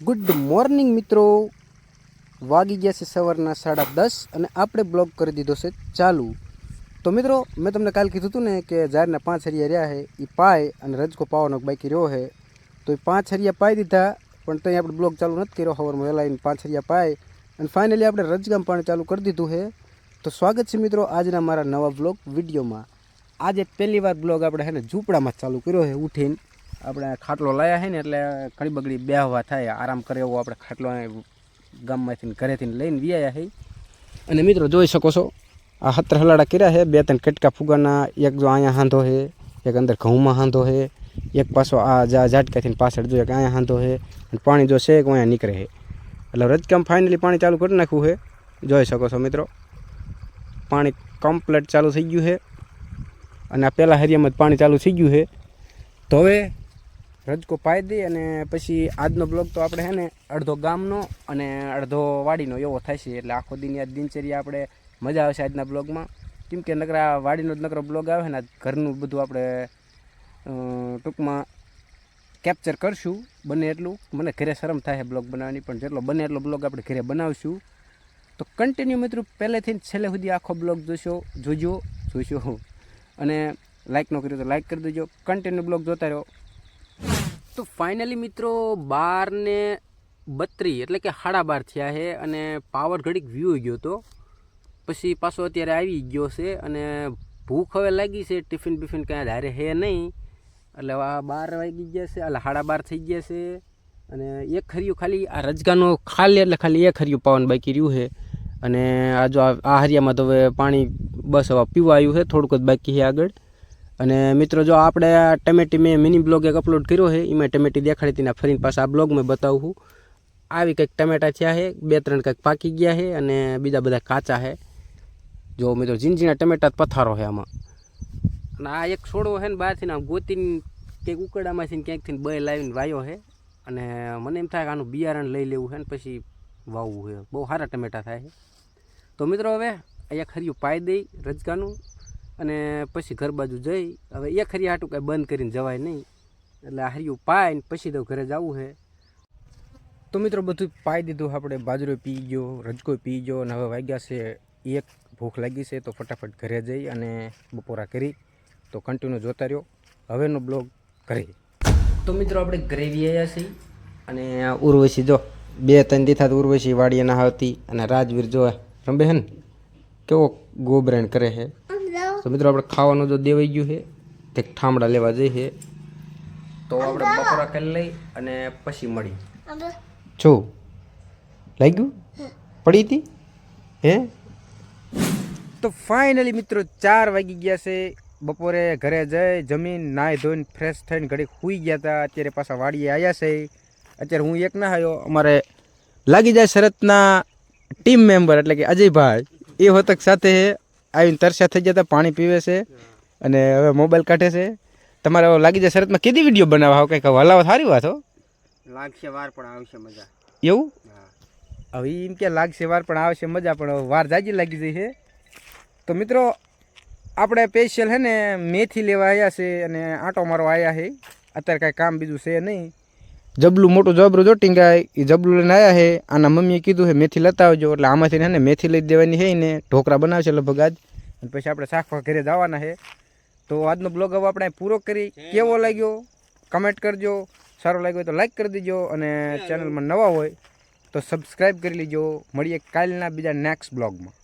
Good morning મિત્રો. વાગી ગયા છે સવારના સાડા દસ અને આપણે બ્લોગ કરી દીધો છે ચાલુ. તો મિત્રો, મેં તમને કાલ કીધું હતું ને કે જારના પાંચ હરિયા રહ્યા છે એ પાય અને રજકો પાવાનો બાકી રહ્યો છે. તો એ પાંચ હરિયા પાઈ દીધા, પણ ત્યાં આપણે બ્લોગ ચાલુ નથી કર્યો. સવારમાં વહેલા આવીને પાંચ હરિયા પાય અને ફાઇનલી આપણે રજગામ પાણી ચાલુ કરી દીધું છે. તો સ્વાગત છે મિત્રો આજના મારા નવા બ્લોગ વિડીયોમાં. આજે પહેલી વાર બ્લોગ આપણે છે ને ઝૂંપડામાં ચાલુ કર્યો છે, ઉઠીને. આપણે ખાટલો લાયા છે ને એટલે ઘણી બગડી બેહવા થાય, આરામ કરે એવો આપણે ખાટલો ગામમાંથી ઘરેથી લઈને વ્યાયા છે. અને મિત્રો જોઈ શકો છો, આ હત્ર હલાડા કર્યા છે, બે ત્રણ કટકા ફુગાના, એક જો અહીંયા હાંધો છે, એક અંદર ઘઉંમાં હાંધો છે, એક પાછો આ જા, ઝાટકાથી પાછળ જો એક અહીંયા હાંધો છે, અને પાણી જો છે કે અહીંયા નીકળે છે. એટલે રજકામ ફાઇનલી પાણી ચાલુ કરી નાખ્યું છે. જોઈ શકો છો મિત્રો, પાણી કમ્પ્લેટ ચાલુ થઈ ગયું છે. અને આ પહેલાં હરિયામાં પાણી ચાલુ થઈ ગયું છે. તો હવે રજકો પાઈ દઈ અને પછી આજનો બ્લોગ તો આપણે છે ને અડધો ગામનો અને અડધો વાડીનો એવો છે. એટલે આખો દિન આ દિનચર્યા આપણે મજા આવશે આજના બ્લોગમાં. કેમ કે નકરા વાડીનો જ નકરો બ્લોગ આવે ને ઘરનું બધું આપણે ટૂંકમાં કેપ્ચર કરશું, બને એટલું. મને ઘરે શરમ થાય બ્લોગ બનાવવાની, પણ જેટલો બને એટલો બ્લોગ આપણે ઘરે બનાવશું. તો કન્ટિન્યુ મિત્રો, પહેલેથી છેલ્લે સુધી આખો બ્લોગ જોશો, જોજો, જોશો. અને લાઈક ન કર્યો તો લાઈક કરી દેજો. કન્ટિન્યુ બ્લોગ જોતા રહો. તો ફાઇનલી મિત્રો બાર ને બત્રી એટલે કે સાડા બાર થયા છે અને પાવર ઘડીક વ્યૂ ગયો હતો પછી પાછો અત્યારે આવી ગયો છે અને ભૂખ હવે લાગી છે ટિફિન બિફિન કાંઈ ધારે હે નહીં. એટલે આ બાર વાગી ગયા છે, એટલે સાડા બાર થઈ ગયા છે. અને એક ખરિયું ખાલી, આ રજગાનો ખાલી, એટલે ખાલી એક ખરિયું પાવાનું બાકી રહ્યું છે. અને આ જો આ હરિયામાં તો હવે પાણી બસ હવે પીવા આવ્યું છે, થોડુંક જ બાકી છે આગળ. અને મિત્રો, જો આપણે આ ટમેટી મેં મિની બ્લોગ એક અપલોડ કર્યો છે, એમાં ટમેટી દેખાડી હતી ફરીને પાછા આ બ્લોગ મેં બતાવું આવી કંઈક ટમેટા થયા છે, બે ત્રણ કંઈક પાકી ગયા છે અને બીજા બધા કાચા છે. જો મિત્રો, ઝીણઝીણા ટમેટા પથારો છે આમાં. અને આ એક છોડવો છે ને, બહારથી આમ ગોતીને ક્યાંક ઉકડામાંથી ક્યાંકથી બે લાવીને વાયો છે. અને મને એમ થાય કે આનું બિયારણ લઈ લેવું છે ને પછી વાવવું છે. બહુ સારા ટમેટા થાય છે. તો મિત્રો, હવે અહીંયા ખરીયું પાઈ દઈ, રજકાનું. અને પછી ઘર બાજુ જઈ હવે એ ખરી હાટું કાંઈ બંધ કરીને જવાય નહીં. એટલે આ હરિયું પાય ને પછી તો ઘરે જવું છે તો મિત્રો બધું પાઈ દીધું આપણે બાજરો પી ગયો રજકો પી ગયો અને હવે વાગ્યા છે એક ભૂખ લાગી છે તો ફટાફટ ઘરે જઈ અને બપોરા કરી તો કન્ટિન્યુ જોતા રહ્યો. હવેનો બ્લોગ કરી તો મિત્રો આપણે ગ્રેવી આવ્યા છીએ. અને આ ઉર્વશી જો બે ત્રણ દીથા તો ઉર્વશી વાડીએ ના આવતી અને રાજવીર જો રંબે હે ને કેવો ગોબરેણ કરે છે તો મિત્રો આપણે ખાવાનું જો દેવાઈ ગયું છે તે ઠામડા લેવા જઈએ છે. તો આપણે બપોરા કરી લઈ અને પછી મળી જો લાગ્યું? પડી હતી? હે? તો ફાઇનલી મિત્રો ચાર વાગી ગયા છે. બપોરે ઘરે જઈ જમીન નાહી ધોઈને ફ્રેશ થઈને ઘડી સૂઈ ગયા હતા. અત્યારે પાછા વાડીએ આવ્યા છે. અત્યારે હું એક ના આવ્યો. અમારે લાગી જાય શરતના ટીમ મેમ્બર એટલે કે અજયભાઈ. એ હોતક સાથે આવીને તરસ્યા થઈ જતા પાણી પીવે છે અને હવે મોબાઈલ કાઢે છે. તમારે હવે લાગી જાય શરતમાં કીધી વીડિયો બનાવવા? આવો કંઈક હલાવો સારી વાત હો. લાગશે વાર પણ આવશે મજા. એવું? હવે એમ કે લાગશે વાર પણ આવશે મજા પણ વાર જાજી લાગી જઈ છે. તો મિત્રો આપણે સ્પેશિયલ હે ને મેથી લેવા આવ્યા છે અને આંટો મારવા આવ્યા છે. અત્યારે કાંઈ કામ બીજું છે નહીં. જબલું મોટું જબરું જો ટીંગાય એ જબલું લઈને આવ્યા છે. આના મમ્મીએ કીધું છે મેથી લેતા આવજો. એટલે આમાંથી ને મેથી લઈ દેવાની છે ને ઢોકળા બનાવશે લગભગ આજ. પછી આપણે શાકવા ઘરે જવાના છે. તો આજનો બ્લોગ હવે આપણે પૂરો કરી. કેવો લાગ્યો? કમેન્ટ કરજો. સારો લાગ્યો હોય તો લાઈક કરી દેજો અને ચેનલમાં નવા હોય તો સબસ્ક્રાઈબ કરી લેજો. મળીએ કાલના બીજા નેક્સ્ટ બ્લોગમાં